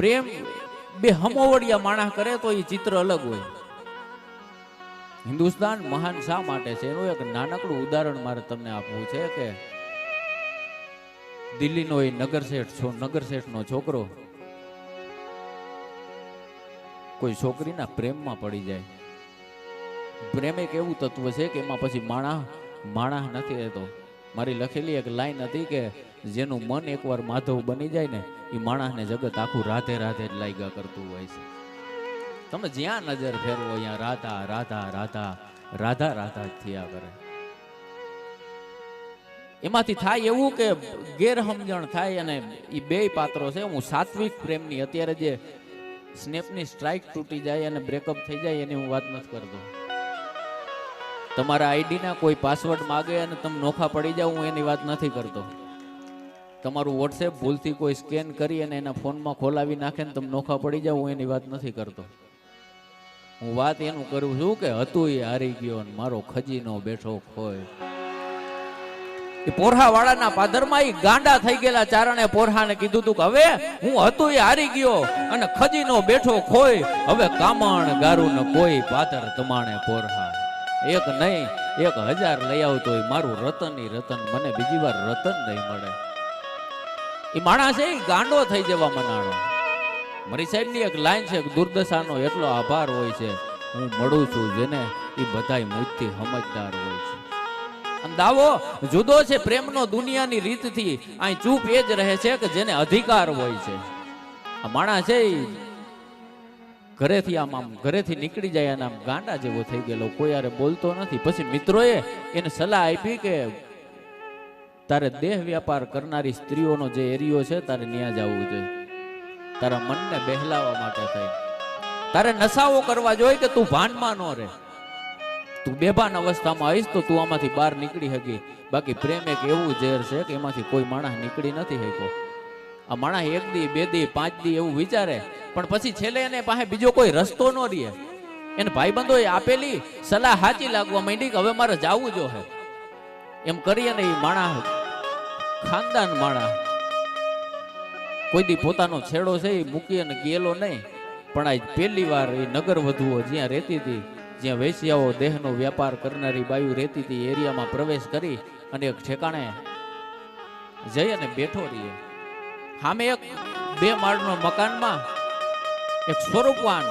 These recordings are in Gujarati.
પ્રેમ બે હમોવડિયા માણસ કરે તો એ ચિત્ર અલગ હોય. હિન્દુસ્તાન મહાન શા માટે છે? એનું એક નાનકડું ઉદાહરણ મારે તમને આપવું છે કે દિલ્હીનો એ નગરશેઠ છો નગરશેઠનો છોકરો કોઈ છોકરીના પ્રેમમાં પડી જાય. પ્રેમ એક એવું તત્વ છે કે એમાં પછી માણા માણા નથી રહેતો. મારી લખેલી એક લાઈન હતી કે જેનું મન એકવાર માધવ બની જાય ને એ માણસને જગત આખું રાધે રાધે જ લાગ્યા કરતું હોય છે. તમે જ્યાં નજર ફેરવો ત્યાં રાધા રાધા રાધા રાધા રાધા જ થયા કરે. એમાંથી થાય એવું કે ગેરહમજણ થાય અને એ બે પાત્રો છે. હું સાત્વિક પ્રેમની, અત્યારે જે સ્નેપની સ્ટ્રાઇક તૂટી જાય અને બ્રેકઅપ થઈ જાય એની હું વાત નથી કરતો. તમારા આઈડીના કોઈ પાસવર્ડ માગે અને તમે નોખા પડી જાઓ, હું એની વાત નથી કરતો. તમારું વોટ્સએપ ભૂલથી કોઈ સ્કેન કરી અને એના ફોનમાં ખોલાવી નાખે ને તમે નોખા પડી જાઓ, હું એની વાત નથી કરતો. હું વાત એનું કરું છું કે હતું એ હારી ગયો ને મારો ખજીનો બેઠો ખોય. એ પોરહા વાળાના પાદરમાં એ ગાંડા થઈ ગયેલા ચારણે પોરહાને કીધું તું કે હવે હું હતું એ હારી ગયો અને ખજીનો બેઠો ખોય. હવે કામણ ગારું ને કોઈ પાદર તમાણે પોરહા. એક નહીં, એક હજાર લઈ આવતો મારું રતન, ઈ રતન મને બીજી વાર રતન નહીં મળે. એ માણસ એ ગાંડો થઈ જવા મનાણો. મારી સાહેબની એક લાઈન છે દુર્દશાનો એટલો આભાર હોય છે. હું મળું છું જેને એ બધાય મુજથી સમજદાર હોય છે. અને દાવો, જુદો છે પ્રેમનો દુનિયાની રીતથી, અહીં ચૂપ એ જ રહે છે કે જેને અધિકાર હોય છે. આ માણસ છે ઘરેથી આમ આમ, ઘરેથી નીકળી જાય અને આમ ગાંડા જેવો થઈ ગયેલો, કોઈ યારે બોલતો નથી. પછી મિત્રોએ એને સલાહ આપી કે તારે દેહ વ્યાપાર કરનારી સ્ત્રીઓનો જે એરિયો છે, તારે ત્યાં જવું જોઈએ. તારા મનને બહેલાવા માટે થાય તારે નશાઓ કરવા જોઈએ કે તું ભાનમાં ન રહે. તું બેભાન અવસ્થામાં આવીશ તો તું આમાંથી બહાર નીકળી શકી બાકી પ્રેમ એક એવું ઝેર છે કે એમાંથી કોઈ માણસ નીકળી નથી શક્યો આ માણસ એક દી, બે દી, પાંચ દી એવું વિચારે. પણ પછી છેલ્લે એને પાસે બીજો કોઈ રસ્તો ન રહે. એને ભાઈબંધોએ આપેલી સલાહ સાચી લાગવા માંડી કે હવે મારે જવું જો હે. એમ કરી અને એ માણસ, ખાનદાન માણસ, કોઈ દી પોતાનો છેડો છે એ મૂકી અને ગયેલો નહીં. પણ આજ પહેલી વાર એ નગર વધુઓ જ્યાં રહેતી હતી, જ્યાં વૈશ્યાઓ દેહનો વ્યાપાર કરનારી બાયુ રહેતી હતી એરિયામાં પ્રવેશ કરી અને એક ઠેકાણે જઈ અને બેઠો રહીએ. સામે એક બે માળનો મકાનમાં એક સ્વરૂપવાન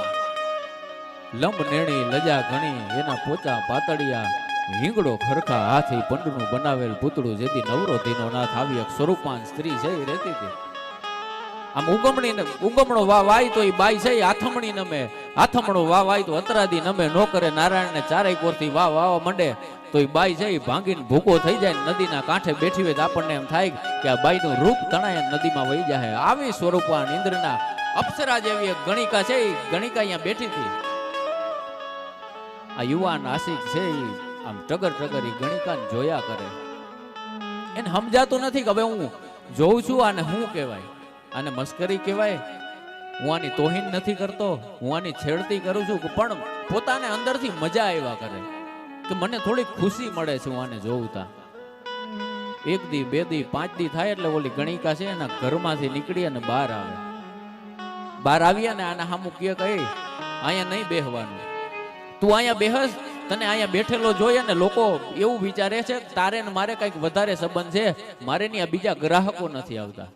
લંબ નેણી લજા ઘણી, એના પોચા પાતળિયા હિંગડો ખરખા હાથી પંડનું બનાવેલ પૂતળું જેથી નવરો ધીનો નાથ આવી એક સ્વરૂપવાન સ્ત્રી છે એ રહેતી હતી. આમ ઉગમણી ઉગમણો વાય તો એ બાઈ છે આથમણી નમે. આથમણો વા વાય તો અત્રાદી નમે, નો કરે નારાયણને ચારેય કોરથી વા વાવા મંડે. તો એ બાઈ છે એ ભાંગીને ભૂકો થઈ જાય નદીના કાંઠે બેઠી હોય તો આપણને એમ થાય કે આ બાઈનું રૂપ તણાય નદીમાં વહી જાય આવી સ્વરૂપવાન ઇન્દ્રના અપ્સરા જેવી એક ગણિકા છે એ ગણિકા અહીંયા બેઠી હતી. આ યુવાન આશિક છે એ આમ ટગર ટગર ઈ ગણિકાને જોયા કરે. એને સમજાતું નથી કે હવે હું જોઉં છું આને શું કહેવાય? આને મસ્કરી કહેવાય? હું આની તોહીન નથી કરતો, હું આની છેડતી કરું છું પણ પોતાને અંદરથી મજા આવ્યા કરે. કે મને થોડી ખુશી મળે છે હું આને જોઉં તા એક દી, બે દી, પાંચ દી થાય એટલે ઓલી ગણિકા છે એના ઘરમાંથી નીકળી અને બહાર આવે. બહાર આવ્યા ને આના સામું કે કહી અહીંયા નહીં બેહવાનું. તું અહીંયા બેહસ, તને અહીંયા બેઠેલો જોઈએ ને લોકો એવું વિચારે છે, તારે ને મારે કંઈક વધારે સંબંધ છે. મારે ની આ બીજા ગ્રાહકો નથી આવતા.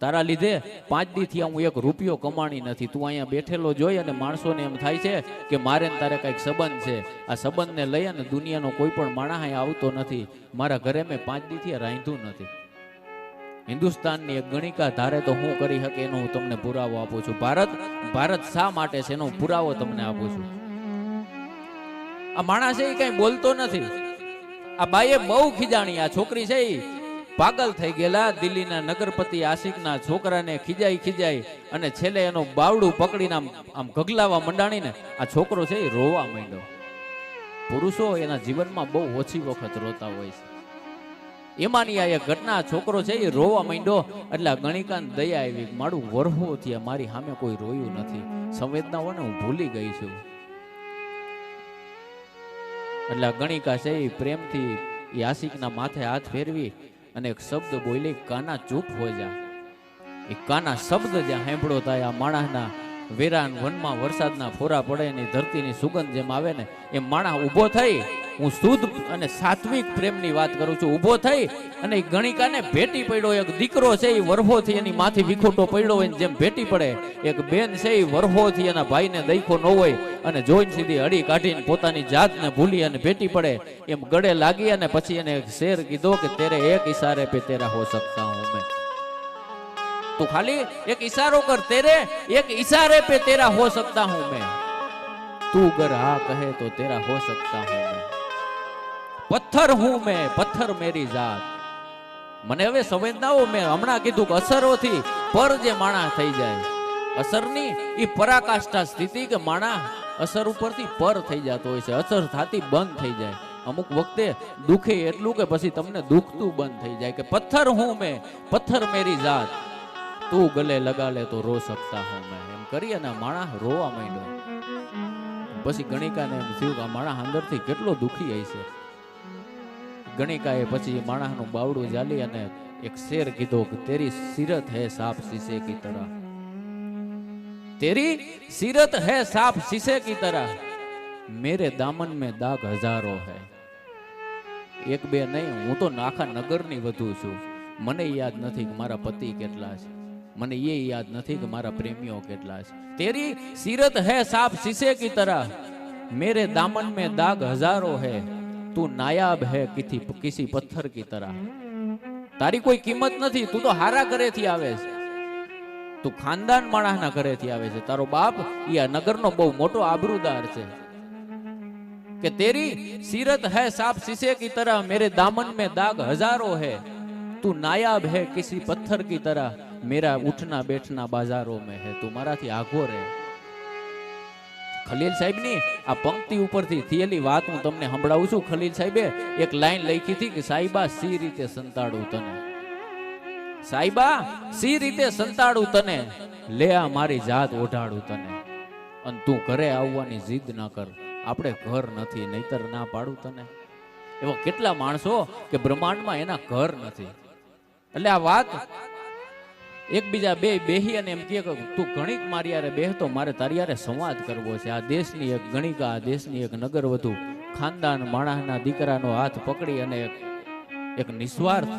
તારા લીધે પાંચ દી થી હું એક રૂપિયો કમાણી નથી. તું અહીંયા બેઠેલો જોઈ અને માણસોને એમ થાય છે કે મારે તારે કંઈક સંબંધ છે. આ સંબંધને લઈ અને દુનિયાનો કોઈ પણ માણસ આવતો નથી. મારા ઘરે મેં પાંચ દીથી રાંધ્યું નથી. હિન્દુસ્તાનની એક ગણિકા ધારે તો હું કરી શકે એનો હું તમને પુરાવો આપું છું. ભારત ભારત શા માટે છે એનો પુરાવો તમને આપું છું. આ માણસ એ કઈ બોલતો નથી. આ બાઈએ બહુ ખીજાણી આ છોકરી છે એ પાગલ થઈ ગયેલા દિલ્હીના નગરપતિ આશિકના છોકરાને ખીજાઈ ખીજાઈ અને છેલ્લે એનું બાવડું પકડીને આમ આમ ગગલાવા મંડાણીને આ છોકરો છે એ રોવા માંડ્યો. પુરુષો એના જીવનમાં બહુ ઓછી વખત રોતા હોય છે. એમાંની આ એક ઘટના છોકરો છે એ રોવા માંડ્યો એટલે આ ગણિકાને દયા આવી. મારું વરહો થયા મારી સામે કોઈ રોયું નથી. સંવેદનાઓને હું ભૂલી ગઈ છું. એટલે ગણિકા છે એ પ્રેમથી એ આશિકના માથે હાથ ફેરવી અને એક શબ્દ બોલી કાના ચૂપ હોય જા. એ કાના શબ્દ જ્યાં સાંભળો થાય આ માણસના વેરાન વનમાં વરસાદના ફોરા પડે એની ધરતીની સુગંધ જેમ આવે ને, એમ માણસ ઊભો થઈ, હું શુદ્ધ અને સાત્વિક પ્રેમની વાત કરું છું. ઊભો થઈ અને એ ગણિકાને ભેટી પડ્યો. એક દીકરો છે એ વરહોથી એની માથી વિખોટો પડ્યો હોય જેમ ભેટી પડે. એક બેન છે એ વરહોથી એના ભાઈને દઈખો ન હોય અને જોઈને સીધી અડી કાઢીને પોતાની જાતને ભૂલી અને ભેટી પડે. એમ ગળે લાગી અને પછી એને શેર કીધો કે, તેરે એક ઈશારે પે તેરા હો સકતા હું મેં. તું ખાલી એક ઈશારો કર તેરે એક ઈશારે पे तेरा हो सकता हूं मैं तू अगर हाँ कहे तो तेरा हो सकता हूं मैं પથ્થર હું મેં પથ્થર મેરી જાત મને હવે સંવેદનાઓ મેં હમણાં કીધું કે અસરોથી પર જે માણા થઈ જાય અસરની એ પરાકાષ્ઠા સ્થિતિ કે માણા અસર ઉપરથી પર થઈ જતો હોય છે અસર થાતી બંધ થઈ જાય અમુક વખતે દુખે એટલું કે પછી તમને દુખતું બંધ થઈ જાય કે પથ્થર હું મેં પથ્થર મેરી જાત તું ગલે લગા લે તો રો શકતા હું મેં. એમ કરી અને માણા રોવા માંડ્યો. પછી ગણિકાને એમ થયું કે આ માણસ અંદરથી કેટલો દુખી હશે ગણિકાએ પછી માણસનું બાવડું જાલી અને એક શેર કીધો કે તેરી સિરત હે સાપ શીશે કી તરહ. તેરી સિરત હે સાપ શીશે કી તરહ. મેરે દામન મેં દાગ હજારો હૈ. એક બે નહીં, હું તો આખા નગરની વધુ છું. મને યાદ નથી કે મારા પતિ કેટલા છે. મને એ યાદ નથી કે મારા પ્રેમીઓ કેટલા છે. તેરી સીરત હે સાફ શીશે કી તરહ. મેરે દામન મે દાગ હજારો હે. તું નાયાબ હે કિથી કિસી પથ્થર કી તરહ. તારી કોઈ કિંમત નથી, તું તો હારા ઘરેથી આવે છે. તું ખાનદાન માણસના ઘરેથી આવે છે. તારો બાપ એ નગર નો બહુ મોટો આબરૂદાર છે. કે તેરી સીરત હે સાફ શીશે કી તરહ, મેરે દામન મે દાગ હજારો હે. તું નાયાબ હે કિસી પથ્થર કી તરહ. મેરા ઉઠના બેઠના બાજારો મેં હે, તું મારાથી આઘો રહે. ખલીલ સાહેબની આ પંક્તિ ઉપરથી થયેલી વાત હું તમને સંભળાવું છું. ખલીલ સાહેબે એક લાઈન લખી હતી કે સાહેબા સી રીતે સંતાડું તને? સાહેબા સી રીતે સંતાડું તને? લે આ મારી જાત ઓઢાડું તને. અને તું ઘરે આવવાની જીદ ના કર. આપણે ઘર નથી, નહીતર ના પાડું તને. એવા કેટલા માણસો કે બ્રહ્માંડમાં એના ઘર નથી. એટલે આ વાત એકબીજા બે બેહી અને એમ કે તું ગણિત મારી યારે બેહતો, મારે તારી યારે સંવાદ કરવો છે. આ દેશની એક ગણિકા, આ દેશની એક નગર વધુ ખાનદાન માણસના દીકરાનો હાથ પકડી અને એક નિસ્વાર્થ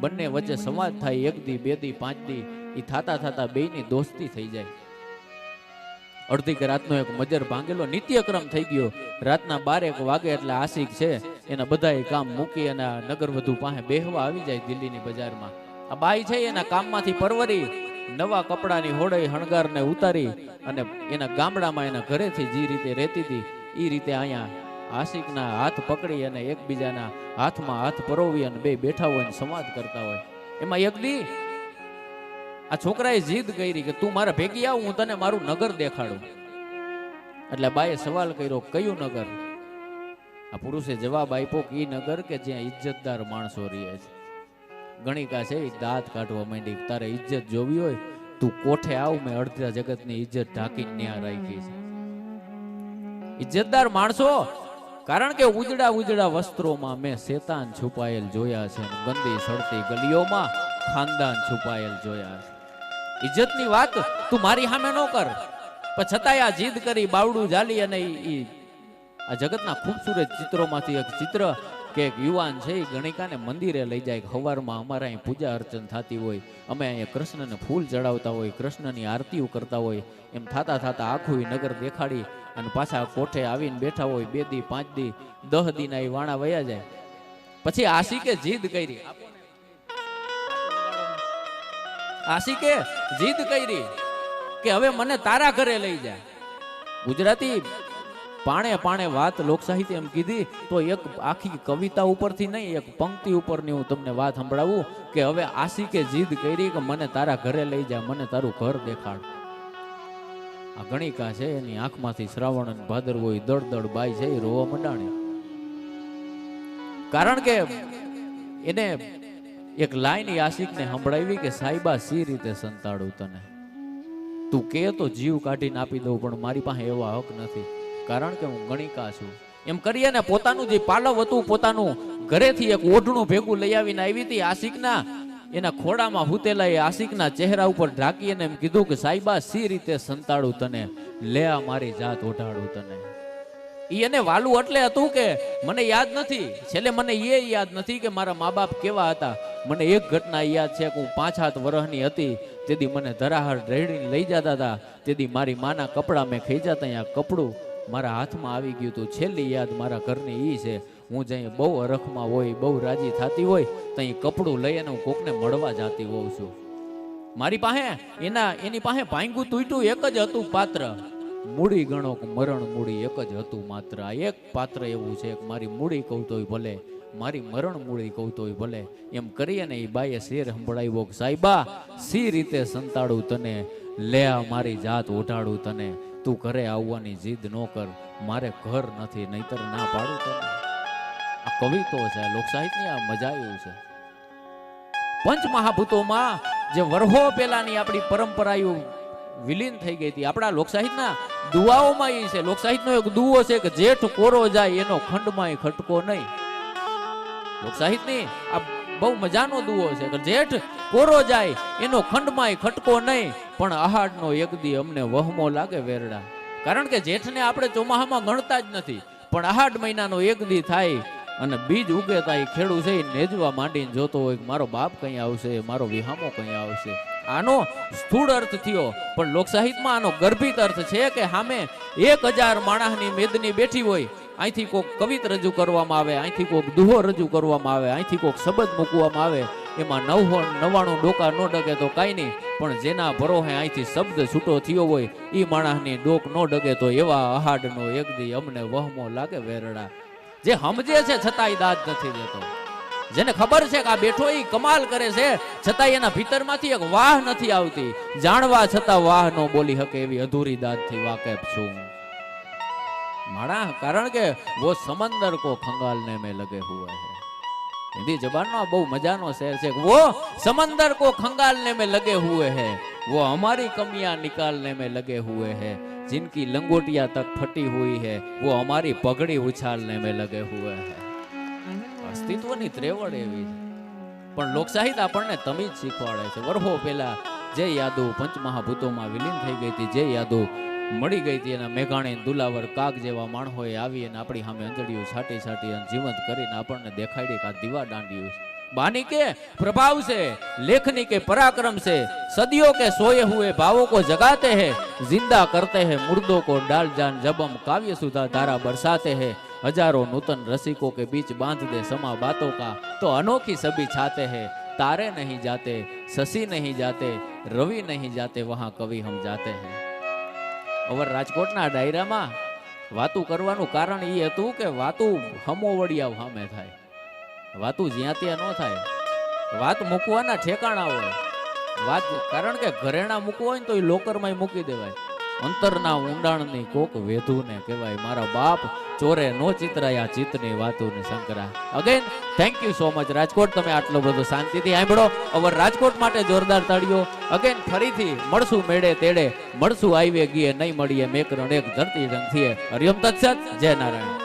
બંને વચ્ચે સંવાદ થાય. એક દી, બે દી, પાંચ દી એ થાતા થાતા બેયની દોસ્તી થઈ જાય. અડધી રાતનો એક મજર ભાંગેલો નિત્યક્રમ થઈ ગયો. રાતના બારેક વાગે એટલે આશિક છે. એના બધા કામ મૂકી અને નગર વધુ પાસે બેહવા આવી જાય દિલ્હીની બજારમાં. આ બાઈ છે એના કામમાંથી પરવરી, નવા કપડાની હોડઈ હણગારને ઉતારી અને એના ગામડામાં એના ઘરેથી જે રીતે રહેતી હતી એ રીતે અહીંયા આશિકના હાથ પકડી અને એકબીજાના હાથમાં હાથ પરોવી અને બે બેઠા હોય અને સંવાદ કરતા હોય. એમાં એક દી આ છોકરાએ જીદ કરી કે તું મારા ભેગી આવ, હું તને મારું નગર દેખાડું. એટલે બાએ સવાલ કર્યો, કયું નગર? આ પુરુષે જવાબ આપ્યો કે એ નગર કે જ્યાં ઇજ્જતદાર માણસો રહે છે. ગણિકા છે એ દાંત કાઢવા માંડી તારે ઇજ્જત જોવી હોય, તું કોઠે આવ, મેં અડધા જગતની ઇજ્જત ઢાંકીને ન્યા રાખી છે. ઇજ્જતદાર માણસો, કારણ કે ઉજડા ઉજડા વસ્ત્રોમાં મેં શેતાન છુપાયેલ જોયા છે ગંદી સડતી ગલીઓમાં ખાનદાન છુપાયેલ જોયા છે. ઇજ્જતની વાત તું મારી સામે ન કર. પણ છતાંય આ જીદ કરી, બાવડું જાલી અને ઈ આ જગતના ખૂબસૂરત ચિત્રોમાંથી એક ચિત્ર કે યુવાન છે એ ગણિકાને મંદિરે લઈ જાય સવારમાં અમારે અહીં પૂજા અર્ચન થતી હોય, અમે અહીંયા કૃષ્ણને ફૂલ ચડાવતા હોય, કૃષ્ણની આરતીઓ કરતા હોય, એમ થાતા થતાં આખું નગર દેખાડી અને પાછા કોઠે આવીને બેઠા હોય, બે દી, પાંચ દી, દહ દીના એ વાણા વયા જાય. પછી આશિકે જીદ કરી. આશિકે જીદ કરી કે હવે મને તારા ઘરે લઈ જાય ગુજરાતી પાણે પાણે વાત લોકસાહિત્ય એમ કીધી, તો એક આખી કવિતા ઉપરથી નહીં, એક પંક્તિ ઉપરની હું તમને વાત સંભળાવું કે હવે આશિકે જીદ કરી કે મને તારા ઘરે લઈ જા, મને તારું ઘર દેખાડ. આ ગણિકા છે, એની આંખમાંથી શ્રાવણ અને ભાદરવો દળ બાઈ છે, એ રોવા મંડાણે. કારણ કે એને એક લાઈન આશિકને સંભળાવી કે સાહેબા, સી રીતે સંતાડું તને? તું કે તો જીવ કાઢીને આપી દઉં, પણ મારી પાસે એવા હક નથી. કારણ કે હું ગણિકા છું. એમ કરીએ ને પોતાનું જે પાલવ હતું, પોતાનું ઘરેથી એક ઓઢણું ભેગું લઈ આવીને આવી હતી આશિકના. એના ખોડામાં હુતેલા એ આશિકના ચહેરા ઉપર ઢાંકી અને એમ કીધું કે, સાહેબા, સી રીતે સંતાડું તને? લે મારી જાત, ઓઢાડું તને. એને વાલું એટલે હતું કે, મને યાદ નથી. છેલ્લે મને એ યાદ નથી કે મારા મા બાપ કેવા હતા. મને એક ઘટના યાદ છે કે હું પાંચ હાથ વરહની હતી. તેથી મને ધરાહર રેડીને લઈ જતા હતા. તેથી મારી માના કપડાં મેં ખાઈ જતા અહીંયા કપડું મારા હાથમાં આવી ગયું હતું છેલ્લી યાદ મારા ઘરની એ છે. હું જઈ બહુ અરખમાં હોય, બહુ રાજી થતી હોય, ત્યાં કપડું લઈ અને હું કોકને મળવા જાતી હોઉં છું. મારી પાસે એના, એની પાસે ભાંગું તૂટ્યું, એક જ હતું પાત્ર. મૂડી ગણો મરણ મૂડી એક જ હતું માત્ર. આ એક પાત્ર એવું છે મારી મૂડી કહું તોય ભલે, મારી મરણ મૂડી કહું તોય ભલે. એમ કરી અને એ બાઈએ શેર સંભળાવ્યો સાહેબા, સી રીતે સંતાડું તને? લે મારી જાત ઓઢાડું તને. તું ઘરે આવવાની જીદ ન કર. મારે ઘર નથી, નહીતર ના પાડું તને. આ કવિતો છે લોકસાહિત્યની આ મજા એવું છે. પંચ મહાભૂતોમાં જે વરહો પેલાની આપણી પરંપરાઓ વિલીન થઈ ગઈ હતી. આપણા લોકસાહિત્યના દુવાઓમાં એ છે. લોકસાહિત્યનો એક દુવો છે કે જેઠ કોરો જાય, એનો ખંડમાં ખટકો નહીં. લોકસાહિત્યની આ બહુ મજાનો દુવો છે કે જેઠ કોરો જાય, એનો ખંડમાં ખટકો નહીં. પણ આહાડનો એક દી અમને વહમો લાગે વેરડા. કારણ કે જેઠને આપણે ચોમાહામાં ગણતા જ નથી, પણ આહાડ મહિનાનો એક દી થાય અને બીજ ઉગે થાય એ ખેડૂ છે નેજવા માંડીને જોતો હોય મારો બાપ કઈ આવશે, મારો વિહામો કઈ આવશે. આનો સ્થૂળ અર્થ થયો, પણ લોકસાહિત્યમાં આનો ગર્ભિત અર્થ છે કે સામે એક હજાર માણસની મેદની બેઠી હોય અહીંથી કોઈક કવિત રજૂ કરવામાં આવે અહીંથી કોઈક દુહો રજૂ કરવામાં આવે અહીંથી કોઈક શબ્દ મૂકવામાં આવે એમાં નવ નવ્વાણું ડોકા ન ડગે તો કાંઈ નહીં, પણ જેના ભરોહે અહીંથી શબ્દ છૂટો થયો હોય એ માણસની ડોક ન ડગે તો એવા અહાડનો એક દી અમને વહમો લાગે વેરડા. જે સમજે છે, છતાંય દાદ નથી દેતો. જેને ખબર છે કે આ બેઠો એ કમાલ કરે છે, છતાંય એના ભીતરમાંથી એક વાહ નથી આવતી. જાણવા છતાં વાહ નો બોલી શકે એવી અધૂરી દાદથી વાકેફ છું. મારા, કારણ કે વો સમંદર કો ખંગાલને મેં લગે હુએ હૈ. हिंदी जबान નો આ બહુ મજાનો શેર છે वो समंदर को खंगालने में लगे हुए हैं वो हमारी कमियां निकालने में लगे हुए हैं जिनकी लंगोटियां तक फटी हुई है वो हमारी पगड़ी उछालने में लगे हुए हैं અસ્તિત્વની ત્રેવડ એવી છે પણ લોકસાહિત્ય આપણને તમીજ શીખવાડે છે વર્ષો પહેલા જે યાદો પંચમહાભૂતોમાં વિલીન થઈ ગઈ હતી જે યાદો મળી ગઈ હતી એના મેઘાણી દુલાવર કાગ જેવા માણહોએ આવી અને આપણી સામે અંજળીઓ છાટી છાટી અને જીવંત કરીને આપણને દેખાડી કે આ દીવા દાંડિયું છે. બાની કે પ્રભાવ છે, લેખની કે પરાક્રમ છે, સદીઓ કે સોયે હુએ ભાવો કો જગાતે હે જિંદા કરતે હે, મુર્દો કો ડાલ જાન જબમ કાવ્ય સુધા ધારા બરસાતે હે, હજારો નૂતન રસિકો કે બીચ બાંધ દે સમા બાતો કા, તો અનોખી સભી છાતે હે, તારે નહીં જાતે સસી નહીં જાતે, રવિ નહીં જાતે, વહાં કવિ હમ જાતે હૈ. અવર રાજકોટના ડાયરામાં વાતું કરવાનું કારણ એ હતું કે વાતું હમો વડિયાવ સામે થાય. વાતું જ્યાં ત્યાં ન થાય. વાત મૂકવાના ઠેકાણા હોય. વાત, કારણ કે ઘરેણા મૂકવું હોય ને તો એ લોકરમાં મૂકી દેવાય. અંતરના ઊંડાણની કોક વેધુને કહેવાય. મારા બાપ ચોરે નો ચિતરાયા ચિત્તની વાતોને Shankara again thank you so much Rajkot. તમે આટલો બધો શાંતિથી સાંભળો. અવર રાજકોટ માટે જોરદાર તાળીઓ. અગેન ફરીથી મળશું મેળે તેડે. મળશું આવીએ ગીએ, નહીં મળીએ. મેકરણ એક ધરતી રંગ હરિયમ તત્સત. જય નારાયણ.